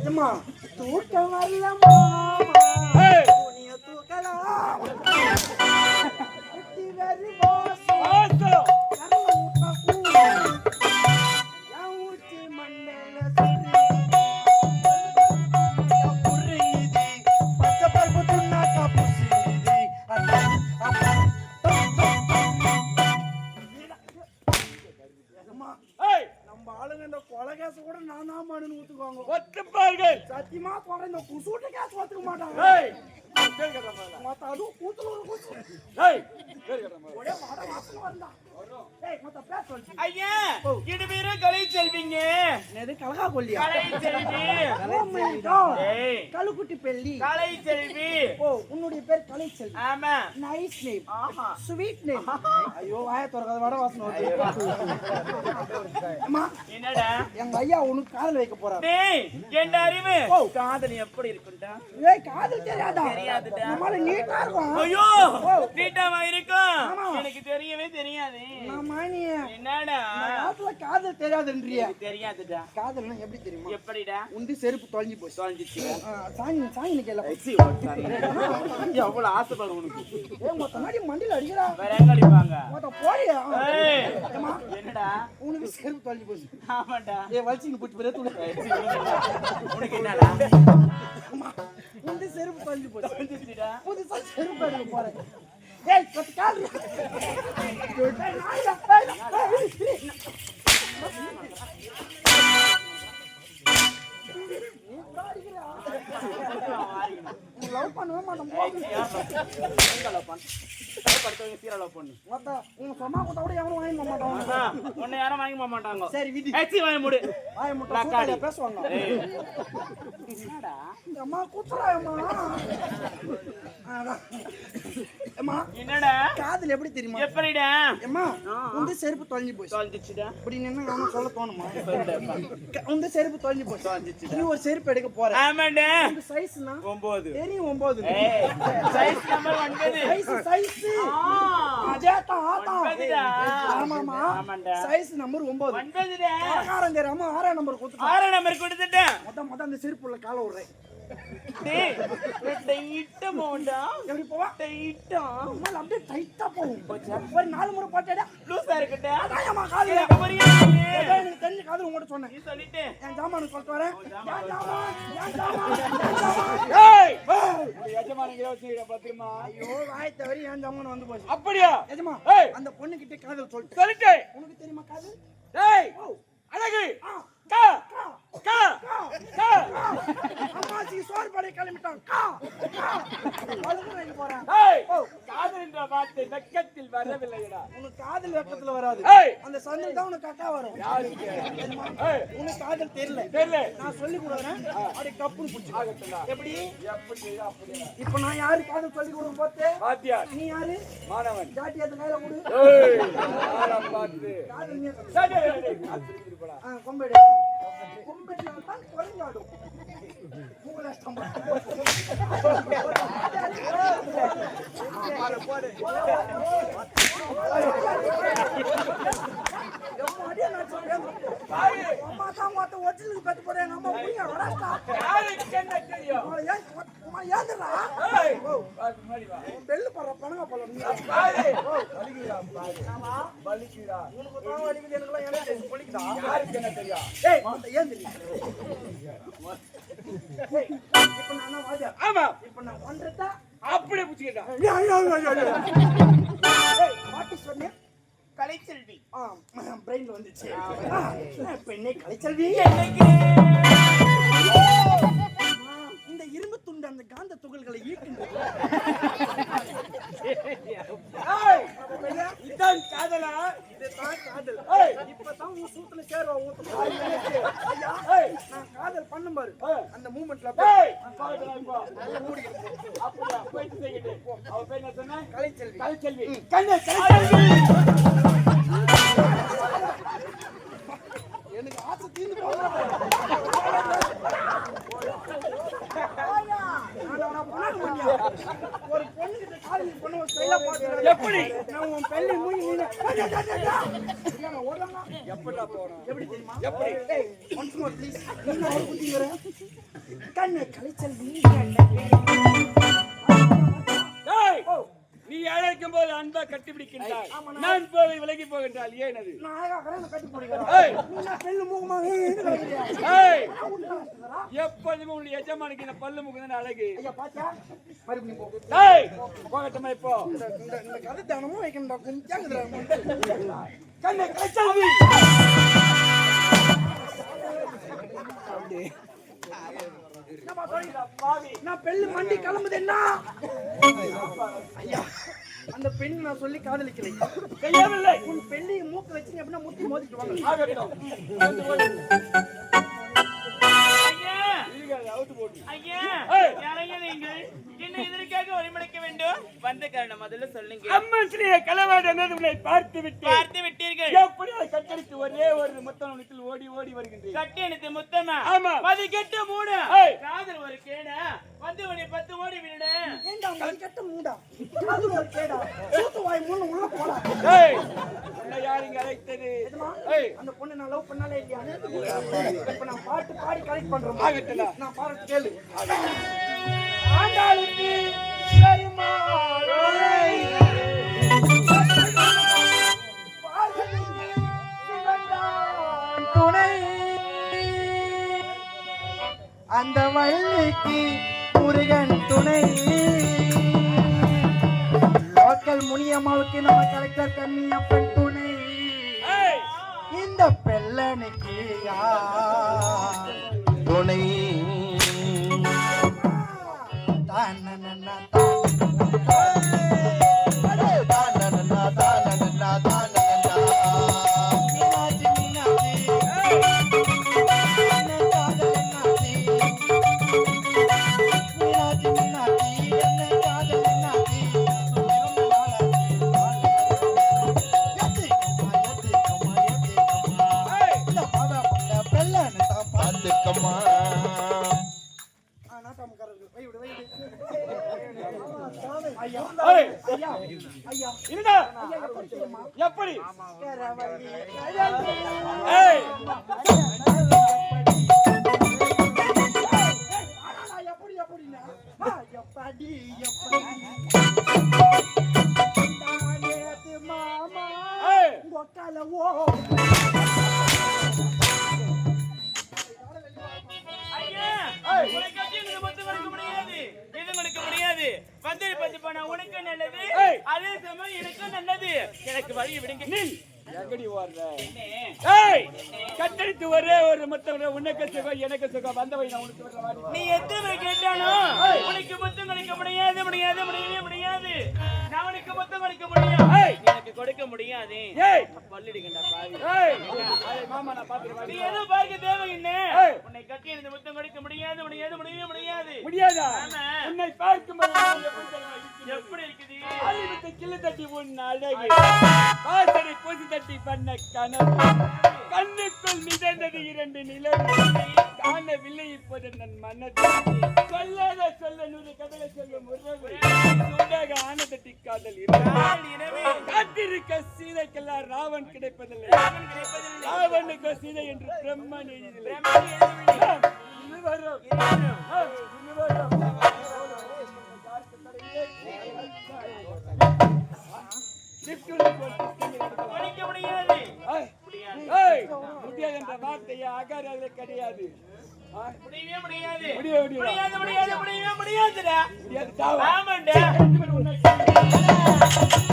ஏம்மா, தூக்கம் வரலம்மா. துணிய தூக்கலாம். குட்டி ஒத்துப்பார்கள். சத்தியமா சொல்றேன் இந்த குசூட்டு கேஸ் ஒத்துக்க மாட்டாங்க. மத்த அதுவும் கூத்துல ஒரு கூத்து இடுபீரும் கலை செல்விங்க. கலகா கலை செல்வி. my God. ஏய். கழுக்குட்டி பெல்லி கலை செல்வி. ஓ உன்னுடைய பேர் கலை செல்வி. ஆமா. நைஸ் நேம் ஆஹா. ஸ்வீட் நேம் ஐயோ வாய திறக்காத வட வாசனை வருது அம்மா என்னடா? எங்க ஐயா உனக்கு காதல் வைக்க போறாரு. டேய் அறிவு? காதல் எப்படி இருக்கும்டா? ஏய் காதல் தெரியாதா? தெரியாதுடா. நீட்டா இருக்கும். ஐயோ. நீட்டாவா இருக்கும்? ஆமா. எனக்கு தெரியவே தெரியாது. என்னடா? இந்த காலத்துல காதல் தெரியாதுன்றியா. தெரியாதுடா. காதல்னா எப்படி தெரியுமா? எப்படிடா? உண்டி செருப்பு தொலைஞ்சு போச்சு. தொலைஞ்சிச்சு. சாங்கி சாங்கி கேள்வி எவ்வளவு ஆசைப்படும் உனக்கு? நாடி மண்டியில் அடிக்கிறா வேற எங்க அடிப்பாங்க? போடியா என்னடா? உனக்கு செருப்பு தொலைஞ்சு போச்சு. ஆமாடா. ஏ வலிச்சு புட்டு போய் துணி உனக்கு என்னடா? உண்டி செருப்பு தொலைஞ்சு போச்சு. புதுசா செருப்பு எடுக்க போறேன். ஏய் பத்து கால் ஏய், நாயா, ஏய், ஏய். நீ கூட அடிக்கிறியா? உன்னை love பண்ணவே மாட்டேன் போ. மொத்த உன் சொன்னா கொடுத்தா கூட எவனும் வாங்கி மாட்டான் உன்னை யாரும் வாங்கி போக மாட்டாங்க. சரி விதி ஏச்சி வாங்கி மூடு. வாய முட்டை. சூத்தாடியா பேசுவாங்க. அம்மா கூத்துறா அம்மா என்னடா? காதல் எப்படி தெரியுமா? எப்படிடா? அம்மா உந்து செருப்பு தொலைஞ்சு போச்சு. தொலைஞ்சிச்சுடா. இப்படி நின்னு அவனும் சொல்ல தோணுமா? க- உந்து செருப்பு தொலைஞ்சு போச்சு. நீ ஒரு செருப்பு எடுக்க போற. உங்க சைஸ்னா ஒன்பது தெரியும் ஒன்பது ஏய் சைஸ் நம்பர் சைஸ் ஆ, அஜேட்டா ஆட்டா ஒன்பதுடா. ஆமாமா. சைஸ் நம்பர் ஒன்பது. ஆகாரம் தெரியாம ஆறாம் நம்பர் கொடுத்துட்டா ஆறு நம்பர் கொடுத்துட்டேன். மொத்தம் மொத்தம் அந்த செருப்புள்ள கால விடுறேன். டேய் டைட்டா போண்டா எப்படி போவா? டைட்டா அம்மால அப்படியே டைட்டா போகும். ஒரு நாலு முறை போட்டாடா லூசா இருக்கட்டா. அதான் எனக்கு எனக்கு தெரிஞ்ச காதுல உங்கள்கிட்ட சொன்னேன். நீ சொல்லிட்டு. என் ஜாமான் சொல்லிட்டு வரேன். என் ஜாமான் என் ஏய் பத்திரமா ஐயோ வாய் தவறி என் ஜாமான் வந்து போச்சு. அப்படியா? எஜமா. அந்த பொண்ணு கிட்ட காதல் சொல்லிட்டு சொல்லிட்டு உனக்கு தெரியுமா காதல் ஏய். அழகு. கா. கா கா அம்மாச்சி சோறு படை கா போறேன். வார்த்தை வெக்கத்தில் வரவில்லைடா உனக்கு காதல் வெக்கத்துல வராது. அந்த சந்தில் தான் உனக்கு அக்கா வரும். யாருக்கு? உனக்கு காதல் தெரியல. தெரியல. நான் சொல்லி கொடுக்குறேன். அப்படி கப்புன்னு பிடிச்சி எப்படி? எப்படி அப்படி இப்ப நான் யாரு காதல் சொல்லி கொடுக்க போத்து வாத்தியார். நீ யாரு? மாணவன். ஜாட்டி அந்த கையில கொடு. பார்த்து. கொம்பெடு கொம்பெடியால் தான் குறைஞ்சாடும் ஒரிஜினல் பெற்று போறேன் நம்ம புரியா வராஸ்டா என்ன தெரியும் ஏந்துடா பெல்லு படுற பணங்க போல நீ வலிக்குதா வலிக்குதா உனக்கு தான் வலிக்குது எனக்குலாம் என்ன தெரியும் பொலிக்குதா யாருக்கு என்ன தெரியும் ஏய் மொத்த ஏன் தெரியும் ஏய், இப்ப நான் என்ன வாஜா ஆமா. இப்ப நான் பண்றதா? அப்படியே புடிச்சுக்கிட்டா. ஏய் what is your name Kalaiselvi. ஆ வந்துச்சு பெண்ணே கலைச்செல்வி? இந்த இரும்பு துண்டு அந்த காந்த துகள்களை ஈர்க்கின்றது ஏய் இதான் காதலா இதுதான் காதல் ஏய் இப்பதான் உன் சூத்துல சேருவா ஊத்து ஐயா ஏய் நான் காதல் பண்ணும் பாரு. அந்த மூமெண்ட்ல கலைச்செல்வி. கலைச்செல்வி. கண்ணு கலைச்செல்வி எனக்கு ஆசை தீர்ந்து போகுது. நான் அவனை பண்ண முடியா? ஒரு பொண்ணுகிட்ட காதல் பண்ண ஒரு style ஆ பார்த்துக்கிறேன். எப்படி? உன் பெல்லி மூஞ்சி எப்படா போறோம்? எப்படி தெரியுமா? எப்படி? ஏய், ஒரு நீ அழைக்கும் போது அன்பா கட்டிப்பிடிக்கின்றாய் நான் போய் விலகி போகின்றால் ஏன் அது? எப்போதுமே உன் எஜமானுக்கு இந்த பல்லு முகுதான் அழகு? போகட்டுமா இப்போ? இந்த கதை தினமும் கொஞ்சம் நான் பெண்ணு மண்டி கிளம்புது என்ன? ஐயா அந்த பெண் நான் சொல்லி காதலிக்கலை செய்யவில்லை. உன் பெண்ணை மூக்கு வச்சு அப்படின்னா முட்டி மோதிட்டு வாங்க. ஐயா நீங்கள்? என்ன இதற்காக வேண்டும்? வந்த காரணம் முதல்ல சொல்லுங்க. அம்மன் ஸ்ரீ கலவாட உன்னை பார்த்து விட்டு பார்த்து விட்டீர்கள். எப்படி அதை கட்டடித்து ஒரே ஒரு முத்தம் உனத்தில் ஓடி ஓடி வருகின்றேன். கட்டி முத்தமா? ஆமா. மதி கெட்ட மூடு. ஏய். காதல் ஒரு கேடா. வந்து உன்னை பத்து ஓடி விட ஏண்டா மணி கட்ட மூடா? அது ஒரு கேடா. சூத்து வாய் மூணு உள்ள போடா. ஏய் உன்னை யார் இங்க அழைத்தது? எதுமா? ஏய் அந்த பொண்ணு நான் லவ் பண்ணாலே இல்லையா? இப்ப நான் பாட்டு பாடி கலெக்ட் பண்றேன். ஆகட்டும்டா. நான் பாடுறது கேளு. ஆண்டாளுக்கு பெருமாளே. துணை. அந்த வள்ளிக்கு முருகன் துணை. லோக்கல் முனியம்மாவுக்கு நம்ம கலெக்டர் கண்ணியப்பன் துணை. இந்த பெல்லனுக்கு யார் துணை? எப்படி எப்படின்னா எப்படி எப்படி மாமா ஐயா முடியாது இது முடியாது பத்தி உனக்கு நல்லது அதே சமயம் எனக்கு நல்லது எனக்கு வழி விடுங்க எங்கடி ஓடுற ஏய் கட்டடித்து ஒரே ஒரு முத்தம் உனக்கு சுகம் எனக்கு சுகம். வந்தவை நான் உனக்கு. நீ எத்தனை கேட்டாலும் உனக்கு முத்தம் கொடுக்க முடியாது முடியாது முடியவே முடியாது. நான் உனக்கு முத்தம் கொடுக்க முடியும். எனக்கு கொடுக்க முடியாது. ஏய். பல்லிடுங்கடா பாவி. ஏய். மாமா நான் நீ எதுவும் பார்க்க தேவையில்லை. உன்னை கட்டி எனக்கு முத்தம் கொடுக்க முடியாது முடியாது முடியவே முடியாது. முடியாதா? ஆமா. உன்னை பார்க்கும்போது நான் எப்படி இருக்குது? ஆலிவிட்டு கிள்ளு தட்டி உன் அழகு வாசனை பூசி தட்டி பண்ண கனவு. கண்ணுக்குள் மிதந்தது இரண்டு நிலவு. காணவில்லை இப்போது நன் மனதில். சொல்லாத சொல்ல நூறு கதையை சொல்லும் உறவு. சூடாக ஆனந்தட்டி காதல் காத்திருக்க சீதைக்கெல்லாம் ராவன் கிடைப்பதில்லை. ராவனுக்கு சீதை என்று பிரம்மன் எழுதில்லை. இருவரும் இருவரும். கொடுக்க முடியாது முடியாது முடியாது என்ற வார்த்தையை அகராதிலே கிடையாது. முடியவே முடியாது. முடிய முடியாது. முடியாது முடியாது முடியவே முடியாது தாவா. ஆமாண்டா.